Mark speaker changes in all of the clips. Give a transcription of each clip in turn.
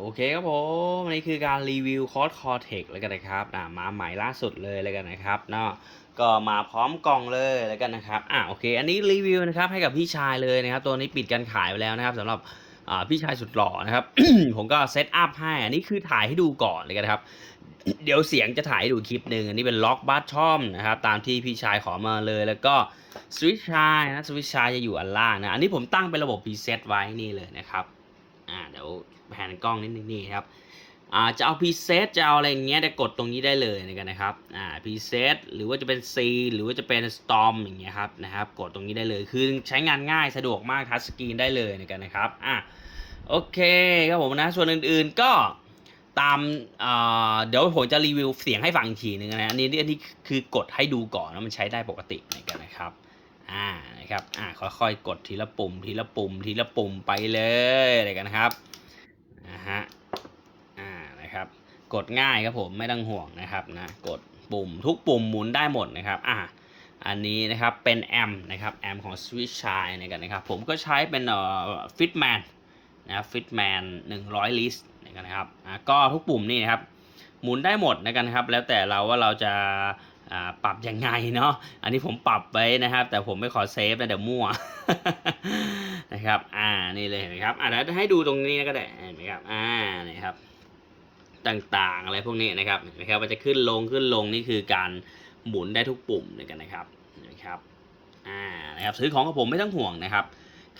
Speaker 1: โอเคครับผมอันนี้คือการรีวิวคอร์สคอเทคแล้วกันนะครับอ่ามาใหม่ล่าสุดเลยแล้วกันนะครับเนาะก็มาพร้อมกล่องเลยแล้วกันนะครับอ่าโอเค อันนี้รีวิวนะครับให้กับพี่ชายเลยนะครับ ตัวนี้ปิดการขายไปแล้วนะครับสำหรับอ่าพี่ชายสุดหล่อนะครับ ผมก็เซตอัพให้อันนี้คือถ่ายให้ดูก่อนเลยกันครับเดี๋ยวเสียงจะถ่ายให้ดูคลิปหนึ่งอันนี้เป็นล็อกบัตชอมนะครับตามที่พี่ชายขอมาเลยแล้วก็สวิตช์ชายนะสวิตช์ชายจะอยู่อันล่างนะอันนี้ผมตั้งเป็นระบบพรีเซตไว้นี่เลยนะครับ อ่าเดี๋ยวแผนกล้องนิดนึงนี่ครับอ่าจะเอาพรีเซตจะเอาอะไรอย่างเงี้ยแต่กดตรงนี้ได้เลยนะกันนะครับอ่าพรีเซตหรือว่าจะเป็น C หรือว่าจะเป็น Storm อย่างเงี้ยครับนะครับกดตรงนี้ได้เลยคือใช้งานง่ายสะดวกมากทัชสกรีนได้เลยนะกันนะครับอะโอเคครับผมนะส่วนอื่นๆก็ตามเอ่อเดี๋ยวผมจะรีวิวเสียงให้ฟังอีกทีนึงนะอันนี้อันนี้คือกดให้ดูก่อนว่ามันใช้ได้ปกติในกันนะครับอ่า นะครับ อ่าค่อยๆ กดทีละปุ่ม ทีละปุ่ม ทีละปุ่มไปเลยอะไรกันนะครับนะฮะ อ่า นะครับ กดง่ายครับผม ไม่ต้องห่วงนะครับนะ กดปุ่มทุกปุ่มหมุนได้หมดนะครับ อ่าอันนี้นะครับเป็นแอมนะครับแอมของ Switch Shine ในกันนะครับ ผมก็ใช้เป็นเอ่อ Fitman นะครับ Fitman 100ลิสต์นะครับอ่าก็ทุกปุ่มนี่นะครับหมุนได้หมดนะกันนะครับ แล้วแต่เราว่าเราจะ ปรับยังไงเนาะอันนี้ผมปรับไว้นะครับ แต่ผมไม่ขอเซฟนะเดี๋ยวมั่วนะครับอ่านี่เลยเห็นไหมครับอ่าเดี๋ยวให้ดูตรงนี้ก็ได้เห็นไหมครับอ่านี่ครับต่างๆอะไรพวกนี้นะครับเห็นไหมครับมันจะขึ้นลงขึ้นลงนี่คือการหมุนได้ทุกปุ่มเลยกันนะครับนะครับอ่านะครับซื้อของกับผมไม่ต้องห่วงนะครับ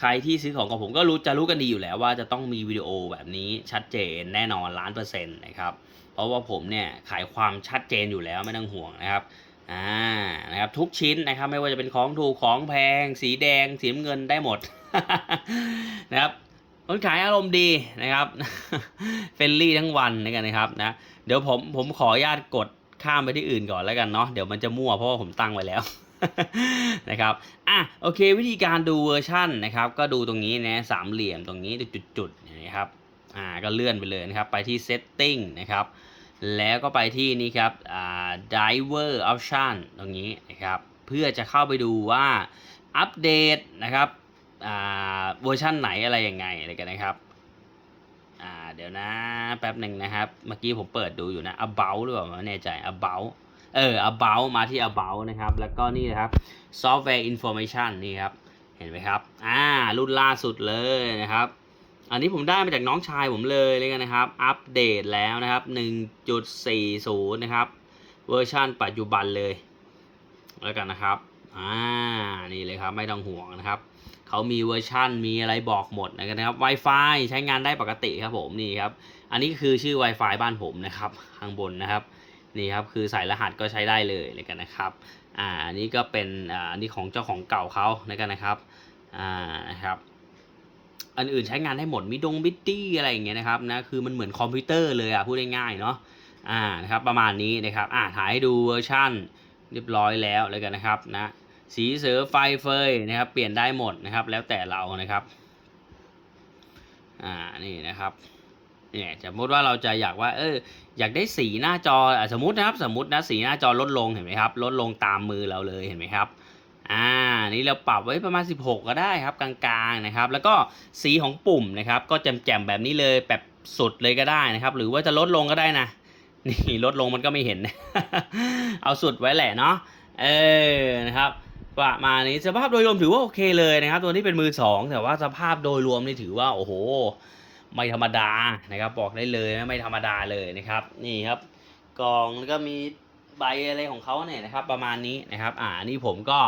Speaker 1: ใครที่ซื้อของกับผมก็รู้จะรู้กันดีอยู่แล้วว่าจะต้องมีวิดีโอแบบนี้ชัดเจนแน่นอนล้านเปอร์เซ็นต์นะครับเพราะว่าผมเนี่ยขายความชัดเจนอยู่แล้วไม่ต้องห่วงนะครับอ่านะครับทุกชิ้นนะครับไม่ว่าจะเป็นของถูกของแพง สีแดงสีเงินได้หมดนะครับคนขายอารมณ์ดีนะครับเฟรนลี่ทั้งวันนะกันนะครับนะเดี๋ยวผมผมขออนุญาตกดข้ามไปที่อื่นก่อนแล้วกันเนาะเดี๋ยวมันจะมั่วเพราะว่าผมตั้งไว้แล้วนะครับ อะโอเควิธีการดูเวอร์ชันนะครับ ก็ดูตรงนี้นะสามเหลี่ยมตรงนี้จุดๆนี้ครับอ่าก็เลื่อนไปเลยนะครับ ไปที่ setting นะครับ แล้วก็ไปที่นี่ครับอ่า driver option ตรงนี้นะครับ เพื่อจะเข้าไปดูว่าอัปเดตนะครับอ่าเวอร์ชันไหนอะไรยังไงอะไรกันนะครับอ่าเดี๋ยวนะแป๊บหนึ่งนะครับ เมื่อกี้ผมเปิดดูอยู่นะ about หรือเปล่าไม่แน่ใจ about เออ about มาที่ about นะครับ แล้วก็นี่นะครับ software information นี่ครับ เห็นไหมครับ อ่า รุ่นล่าสุดเลยนะครับ อันนี้ผมได้มาจากน้องชายผมเลยเลยกันนะครับ อัปเดตแล้วนะครับ 1.40 นะครับ เวอร์ชันปัจจุบันเลย แล้วกันนะครับ อ่า นี่เลยครับ ไม่ต้องห่วงนะครับ เขามีเวอร์ชันมีอะไรบอกหมดนะครับ Wi-Fi ใช้งานได้ปกติครับผม นี่ครับ อันนี้คือชื่อ Wi-Fi บ้านผมนะครับ ข้างบนนะครับ นี่ครับคือใส่รหัสก็ใช้ได้เลยเลยกันนะครับอ่าอันนี้ก็เป็นอ่าอันนี้ของเจ้าของเก่าเขาแล้วกันนะครับอ่านะครับอันอื่นใช้งานได้หมดมีดงบิตตี้อะไรอย่างเงี้ยนะครับนะคือมันเหมือนคอมพิวเตอร์เลยอะพูดง่ายๆเนาะอ่านะครับประมาณนี้นะครับอ่าถ่ายให้ดูเวอร์ชั่นเรียบร้อยแล้วเลยกันนะครับนะสีเสือไฟเฟยนะครับเปลี่ยนได้หมดนะครับแล้วแต่เรานะครับอ่านี่นะครับ เนี่ยสมมติว่าเราจะอยากว่าเอออยากได้สีหน้าจอสมมตินะครับสมมตินะสีหน้าจอลดลงเห็นไหมครับลดลงตามมือเราเลยเห็นไหมครับอ่านี่เราปรับไว้ประมาณ 16 ก็ได้ครับกลางๆนะครับ แล้วก็สีของปุ่มนะครับก็แจ่มๆแบบนี้เลยแบบสุดเลยก็ได้นะครับ หรือว่าจะลดลงก็ได้นะนี่ลดลงมันก็ไม่เห็น เอาสุดไว้แหละเนาะเออนะครับประมาณนี้สภาพโดยรวมถือว่าโอเคเลยนะครับ ตัวนี้เป็นมือสองแต่ว่าสภาพโดยรวมนี่ถือว่าโอ้โห ไม่ธรรมดานะครับ บอกได้เลยนะไม่ธรรมดาเลยนะครับ นี่ครับกล่องแล้วก็มีใบอะไรของเขาเนี่ยนะครับ ประมาณนี้นะครับ อ่านี่ผมก็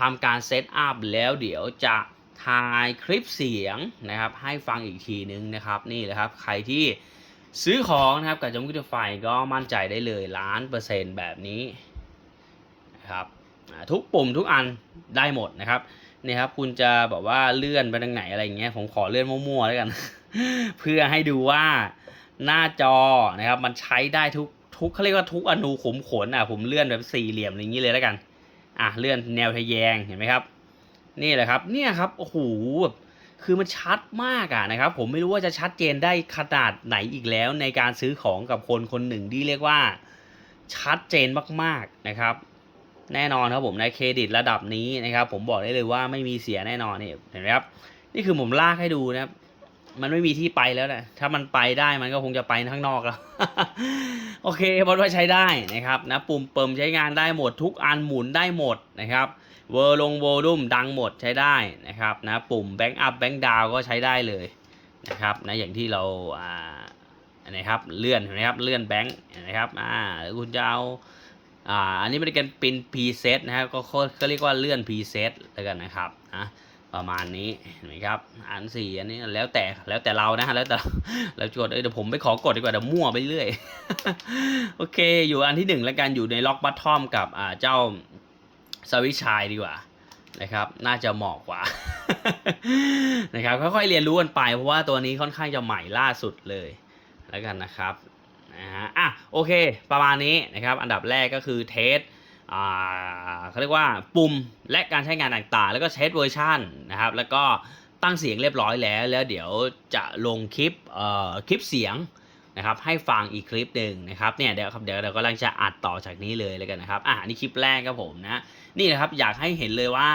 Speaker 1: ทำการเซตอัพแล้วเดี๋ยวจะถ่ายคลิปเสียงนะครับ ให้ฟังอีกทีนึงนะครับ นี่แหละครับ ใครที่ซื้อของนะครับกับจมูกไฟก็มั่นใจได้เลยล้านเปอร์เซ็นต์แบบนี้นะครับทุกปุ่มทุกอันได้หมดนะครับ นี่ครับคุณจะแบบว่าเลื่อนไปทางไหนอะไรอย่างเงี้ยผมขอเลื่อนมั่วๆแล้วกัน เพื่อให้ดูว่าหน้าจอนะครับ มันใช้ได้ทุกทุกเขาเรียกว่าทุกอนูขุมขนอะผมเลื่อนแบบสี่เหลี่ยมอย่างนี้เลยแล้วกัน อะเลื่อนแนวทะแยงเห็นไหมครับ นี่แหละครับ เนี่ยครับโอ้โหคือมันชัดมากอะนะครับ ผมไม่รู้ว่าจะชัดเจนได้ขนาดไหนอีกแล้ว ในการซื้อของกับคนคนหนึ่งที่เรียกว่าชัดเจนมากๆนะครับ แน่นอนครับผมในเครดิตระดับนี้นะครับ ผมบอกได้เลยว่าไม่มีเสียแน่นอนนี่เห็นไหมครับนี่คือผมลากให้ดูนะครับ มันไม่มีที่ไปแล้วนะถ้ามันไปได้มันก็คงจะไปข้างนอกแล้ว โอเคบอลว่าใช้ได้นะครับนะปุ่มเปิมใช้งานได้หมดทุกอันหมุนได้หมดนะครับเวอร์ลงโวลูมดังหมดใช้ได้นะครับนะปุ่มแบงค์อัพแบงค์ดาวก็ใช้ได้เลยนะครับนะอย่างที่เราอ่านะครับเลื่อนเห็นะครับเลื่อนแบงค์นะครับอ่าหรือคุณจะเอา อ่าอันนี้เป็นการเป็นพรีเซตนะครับก็ก็เรียกว่าเลื่อนพรีเซตแล้วกันนะครับนะประมาณนี้เห็นไหมครับอันสี่อันนี้แล้วแต่แล้วแต่เรานะแล้วแต่เรากดเอ้ยเดี๋ยวผมไปขอกดดีกว่าเดี๋ยวมั่วไปเรื่อยโอเค อยู่อันที่หนึ่งแล้วกันอยู่ในล็อกบัตทอมกับอ่าเจ้าสวิชายดีกว่านะครับ น่าจะเหมาะกว่านะครับค่อยๆเรียนรู้กันไปเพราะว่าตัวนี้ค่อนข้างจะใหม่ล่าสุดเลยแล้วกันนะครับ นะฮะอะโอเค ประมาณนี้นะครับ อันดับแรกก็คือเทสอ่าเขาเรียกว่าปุ่มและการใช้งานต่างๆ แล้วก็เช็ดเวอร์ชันนะครับ แล้วก็ตั้งเสียงเรียบร้อยแล้ว แล้วเดี๋ยวจะลงคลิปเอ่อคลิปเสียงนะครับให้ฟังอีกคลิปหนึ่งนะครับเนี่ยเดี๋ยวครับเดี๋ยวเรากำลังจะอัดต่อจากนี้เลยแล้วกันนะครับอะนนี่คลิปแรกครับผมนะนี่นะครับอยากให้เห็นเลยว่า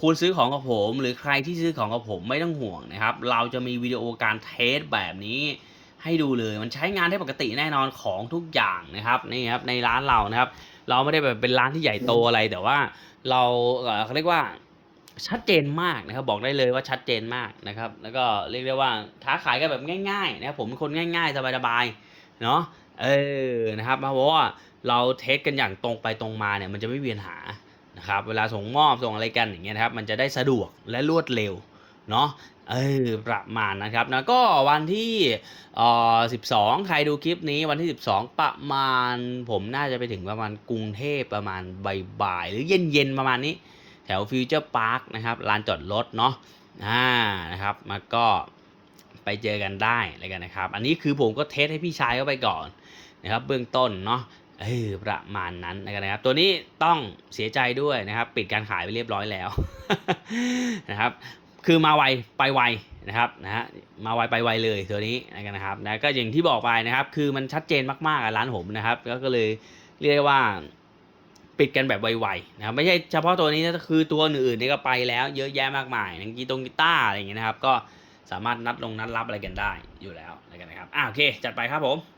Speaker 1: คุณซื้อของกับผม หรือใครที่ซื้อของกับผมไม่ต้องห่วงนะครับ เราจะมีวิดีโอการเทสแบบนี้ ให้ดูเลยมันใช้งานได้ปกติแน่นอนของทุกอย่างนะครับนี่ครับในร้านเรานะครับ เราไม่ได้แบบเป็นร้านที่ใหญ่โตอะไรแต่ว่าเราเขาเรียกว่าชัดเจนมากนะครับบอกได้เลยว่าชัดเจนมากนะครับ แล้วก็เรียกได้ว่าค้าขายกันแบบง่ายๆนะครับผมเป็นคนง่ายๆสบายๆเนาะเออนะครับเพราะว่าเราเทสกันอย่างตรงไปตรงมาเนี่ยมันจะไม่มีปัญหานะครับเวลาส่งมอบส่งอะไรกันอย่างเงี้ยนะครับมันจะได้สะดวกและรวดเร็ว เนาะ เออ ประมาณนะครับนะก็วันที่เอ่อ12 ใครดูคลิปนี้วันที่ 12 ประมาณ ผมน่าจะไปถึงประมาณกรุงเทพประมาณบ่ายๆหรือเย็นๆประมาณนี้ แถวฟิวเจอร์พาร์คนะครับลานจอดรถเนาะอ่านะครับมาก็ไปเจอกันได้เลยกันนะครับ อันนี้คือผมก็เทสให้พี่ชายเข้าไปก่อนนะครับเบื้องต้นเนาะเออประมาณนั้นนะครับ ตัวนี้ต้องเสียใจด้วยนะครับ ปิดการขายไปเรียบร้อยแล้วนะครับ คือมาไวไปไวนะครับนะฮะมาไวไปไวเลยตัวนี้นะครับนะก็อย่างที่บอกไปนะครับ คือมันชัดเจนมากๆร้านผมนะครับ ก็เลยเรียกได้ว่าปิดกันแบบไวๆนะครับไม่ใช่เฉพาะตัวนี้นะคือตัวอื่นๆนี่ก็ไปแล้วเยอะแยะมากมายอย่างกีตงกีตาร์อะไรอย่างเงี้ยนะครับ ก็สามารถนัดลงนัดรับอะไรกันได้อยู่แล้วอะกันนะครับอ่าโอเค จัดไปครับผม